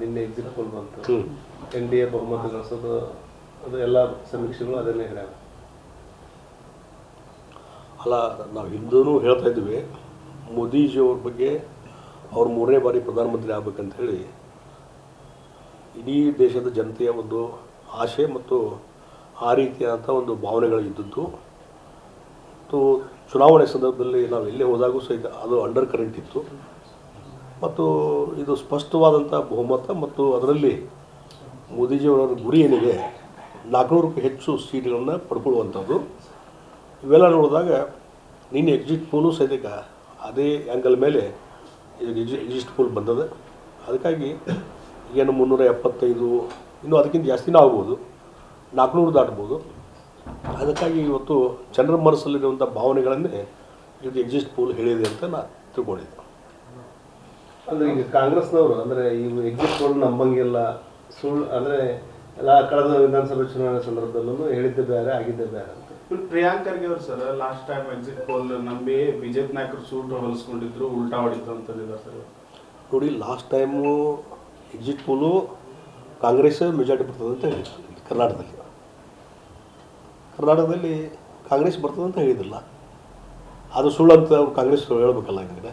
ನಿನ್ನೆ exit poll ಬಂತು N D A ಬಹುಮತ ಗಳಿಸೋದು ಅದು ಎಲ್ಲ ಸಮೀಕ್ಷೆಗಳು ಅದನ್ನೇ ಹೇಳ್ಯಾವ ಅಲ್ಲ ನಾವು ಹಿಂದೂ ಹೇಳ್ತಾ ಇದ್ವಿ ಮೋದಿಜಿಯವ್ರ ಬಗ್ಗೆ ಅವ್ರು ಮೂರನೇ ಬಾರಿ ಪ್ರಧಾನಮಂತ್ರಿ ಆಗ್ಬೇಕಂತ ಹೇಳಿ ಇಡೀ ದೇಶದ ಜನತೆಯ ಒಂದು ಆಶೆ ಮತ್ತು ಆ ರೀತಿಯಾದಂಥ ಒಂದು ಭಾವನೆಗಳು ಇದ್ದದ್ದು. ಮತ್ತು ಚುನಾವಣೆ ಸಂದರ್ಭದಲ್ಲಿ ನಾವು ಎಲ್ಲೇ ಹೋದಾಗೂ ಸಹಿತ ಅದು ಅಂಡರ್ ಕರೆಂಟ್ ಇತ್ತು. ಮತ್ತು ಇದು ಸ್ಪಷ್ಟವಾದಂಥ ಬಹುಮತ ಮತ್ತು ಅದರಲ್ಲಿ ಮೋದಿಜಿಯವರ ಗುರಿ ಏನಿದೆ ನಾಲ್ಕುನೂರಕ್ಕೂ ಹೆಚ್ಚು ಸೀಟ್ಗಳನ್ನು ಪಡ್ಕೊಳ್ಳುವಂಥದ್ದು. ಇವೆಲ್ಲ ನೋಡಿದಾಗ ನಿನ್ನೆ ಎಕ್ಸಿಟ್ ಪೋಲು ಸಹಿತ ಅದೇ ಆ್ಯಂಗಲ್ ಮೇಲೆ ಎಕ್ಸಿಟ್ ಪೋಲ್ ಬಂದದೆ. ಅದಕ್ಕಾಗಿ ಏನು ಮುನ್ನೂರ ಎಪ್ಪತ್ತೈದು, ಇನ್ನೂ ಅದಕ್ಕಿಂತ ಜಾಸ್ತಿನೂ ಆಗ್ಬೋದು. ನಾಲ್ಕುನೂರು ದಾಟ್ಬೋದು. ಅದಕ್ಕಾಗಿ ಇವತ್ತು ಜನರ ಮನಸ್ಸಲ್ಲಿರುವಂಥ ಭಾವನೆಗಳನ್ನೇ ಇದು ಎಕ್ಸಿಸ್ಟ್ ಪೋಲ್ ಹೇಳಿದೆ ಅಂತ ನಾನು ತಿಳ್ಕೊಂಡಿದ್ದೆ. ಅಂದ್ರೆ ಈಗ ಕಾಂಗ್ರೆಸ್ನವರು ಅಂದ್ರೆ ಈ ಎಕ್ಸಿಟ್ ಪೋಲ್ ನಂಬಂಗಿಲ್ಲ ಸುಳ್ಳು ಅಂದ್ರೆ ಎಲ್ಲ ಕಳೆದ ವಿಧಾನಸಭೆ ಚುನಾವಣೆ ಸಂದರ್ಭದಲ್ಲೂ ಹೇಳಿದ್ದೆ ಬೇರೆ ಆಗಿದ್ದೆ ಬೇರೆ ಅಂತ. ಪ್ರಿಯಾಂಕ್ ಖರ್ಗೆ ಅವ್ರು sir last time exit poll ನಂಬಿ ಬಿಜೆಪಿ ನಾಯಕರು ಸೂಟ್ ಹೊಲಿಸ್ಕೊಂಡಿದ್ರು ಉಲ್ಟಾ ಹೊಡಿತು ಅಂತಂದಿದ್ದಾರೆ ಸರ್ ನೋಡಿ last time exit poll Congress majority ಬರ್ತದೆ ಅಂತ ಹೇಳಿದ್ರು ಕರ್ನಾಟಕದಲ್ಲಿ. ಕರ್ನಾಟಕದಲ್ಲಿ ಕಾಂಗ್ರೆಸ್ ಬರ್ತದೆ ಅಂತ ಹೇಳಿದಿಲ್ಲ ಅದು ಸುಳ್ಳು ಅಂತ ಕಾಂಗ್ರೆಸ್ ಹೇಳ್ಬೇಕಲ್ಲ ಹಂಗಾದ್ರೆ.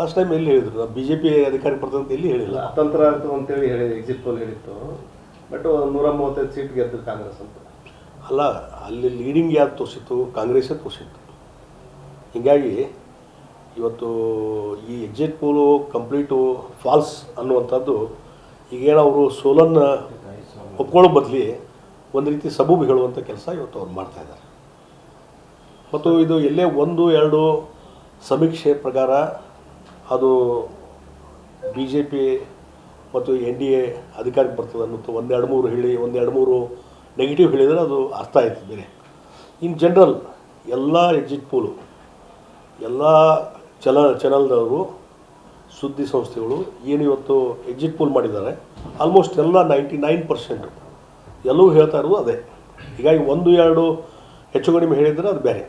ಲಾಸ್ಟ್ ಟೈಮ್ ಎಲ್ಲಿ ಹೇಳಿದ್ರು? ಬಿ ಜೆ ಪಿ ಅಧಿಕಾರಿ ಬರ್ತದೆ ಅಂತ ಎಲ್ಲಿ ಹೇಳಿಲ್ಲ? ಅತಂತ್ರ ಅಂತ ಅಂತೇಳಿ ಹೇಳಿ ಎಕ್ಸಿಟ್ ಪೋಲ್ ಹೇಳಿತ್ತು. ಬಟ್ ನೂರ ಮೂವತ್ತೈದು ಸೀಟ್ ಗೆದ್ದು ಕಾಂಗ್ರೆಸ್ ಅಂತ. ಅಲ್ಲ ಅಲ್ಲಿ ಲೀಡಿಂಗ್ ಯಾರು ತೋರಿಸಿತ್ತು? ಕಾಂಗ್ರೆಸ್ಸೇ ತೋರಿಸಿತ್ತು. ಹೀಗಾಗಿ ಇವತ್ತು ಈ ಎಕ್ಸಿಟ್ ಪೋಲು ಕಂಪ್ಲೀಟು ಫಾಲ್ಸ್ ಅನ್ನುವಂಥದ್ದು ಈಗೇನು ಅವರು ಸೋಲನ್ನ ಒಪ್ಕೊಳ್ಳೋ ಬದಲಿ ಒಂದು ರೀತಿ ಸಬೂಬು ಹೇಳುವಂಥ ಕೆಲಸ ಇವತ್ತು ಅವ್ರು ಮಾಡ್ತಾ ಇದ್ದಾರೆ. ಮತ್ತು ಇದು ಎಲ್ಲೇ ಒಂದು ಎರಡು ಸಮೀಕ್ಷೆ ಪ್ರಕಾರ ಅದು ಬಿ ಜೆ ಪಿ ಮತ್ತು ಎನ್ ಡಿ ಎ ಅಧಿಕಾರಕ್ಕೆ ಬರ್ತದೆ ಅನ್ನೋದು ಒಂದೆರಡು ಮೂರು ಹೇಳಿ, ಒಂದೆರಡು ಮೂರು ನೆಗೆಟಿವ್ ಹೇಳಿದರೆ ಅದು ಅರ್ಥ ಆಯ್ತು ಬೇರೆ. ಇನ್ ಜನರಲ್ ಎಲ್ಲ ಎಕ್ಸಿಟ್ ಪೋಲು ಎಲ್ಲ ಚಲ ಚಾನಲ್ದವರು ಸುದ್ದಿ ಸಂಸ್ಥೆಗಳು ಏನು ಇವತ್ತು ಎಕ್ಸಿಟ್ ಪೋಲ್ ಮಾಡಿದ್ದಾರೆ ಆಲ್ಮೋಸ್ಟ್ ಎಲ್ಲ ನೈಂಟಿ ನೈನ್ ಪರ್ಸೆಂಟು ಎಲ್ಲವೂ ಹೇಳ್ತಾ ಇರೋದು ಅದೇ. ಹೀಗಾಗಿ ಒಂದು, ಎರಡು ಹೆಚ್ಚು ಕಡಿಮೆ ಹೇಳಿದರೆ ಅದು ಬೇರೆ.